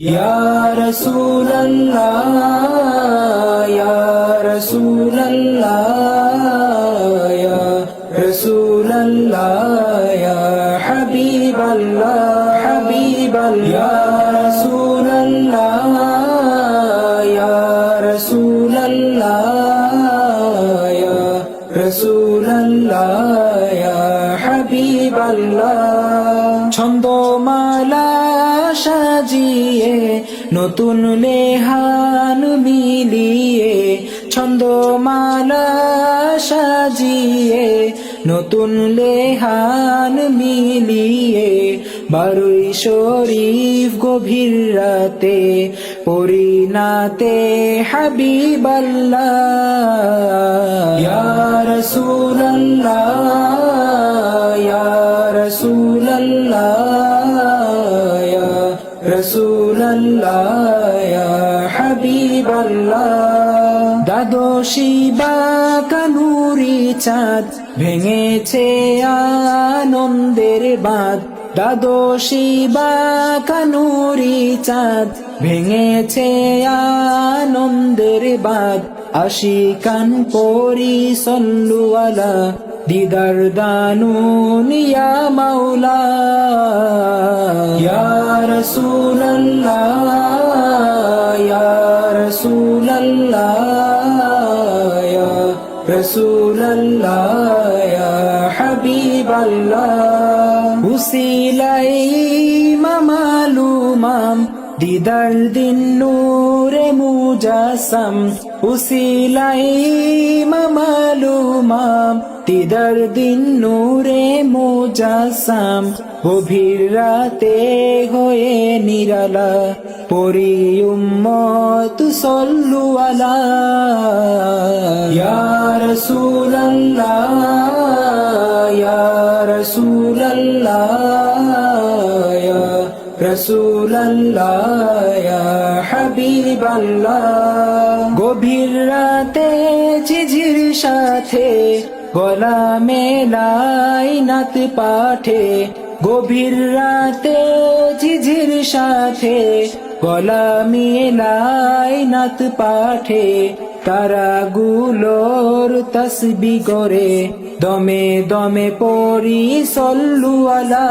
يا رسول الله يا رسول الله يا رسول الله يا حبيب الله حبيب الله يا رسول الله يا সাজিয়ে, নতুন লেহান মিলিয়ে, ছন্দমালা সাজিয়ে, নতুন লেহান মিলিয়ে, বারুই শরীফ গভীর রাতে, পরিণাতে হাবিবাল্লাহ। ইয়া দাদোশি বা কানুরি চাঁদ ভেঙেছে আনন্দের বাঁধ। দাদোশি বা কানুরি চাঁদ ভেঙেছে আনন্দের বাঁধ। আশিকান করি সল্লুয়ালা দিদার দানুন ইয়া মাওলা। ইয়া রাসূলুল্লাহ ইয়া রাসূলুল্লাহ ইয়া রাসূলুল্লাহ, ইয়া হাবিবাল্লাহ। উসিলাই মামালুমাম দিদার দিন নূরে মুজাসম, উসিলাই মামালুমাম। দিদার দিন নূরে মুজাসম, গভীর রাতে হয়ে নিরালা। পরি উম্মত সল্লু আলা। ইয়া রাসূলুল্লাহ ইয়া রাসূলুল্লাহ। ইয়া হাবিবাল্লাহ। গভীর রাতে ঝিঝির সাথে গলা মেলাই নাত পাঠে। গভীর রাতে ঝিঝির সাথে গলা মেলাই নাত পাঠে। তারা গুলোর তসবি করে, দমে দমে পরি সল্লু আলা।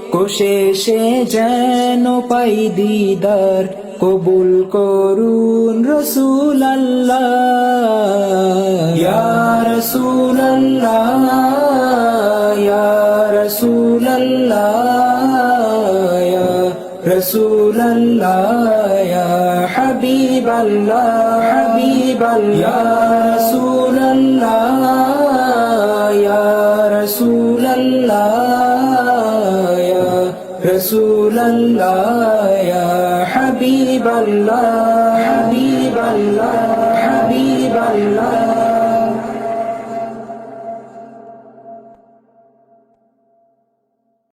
কোশেষে যেন পাই দিদার, কবুল করুন রসুল আল্লাহ রসুল আল্লাহ রসুল আল্লাহ রসুল আল্লাহ হাবিব আল্লাহ হাবিব আল্লাহ رسول الله يا حبيب الله حبيب الله.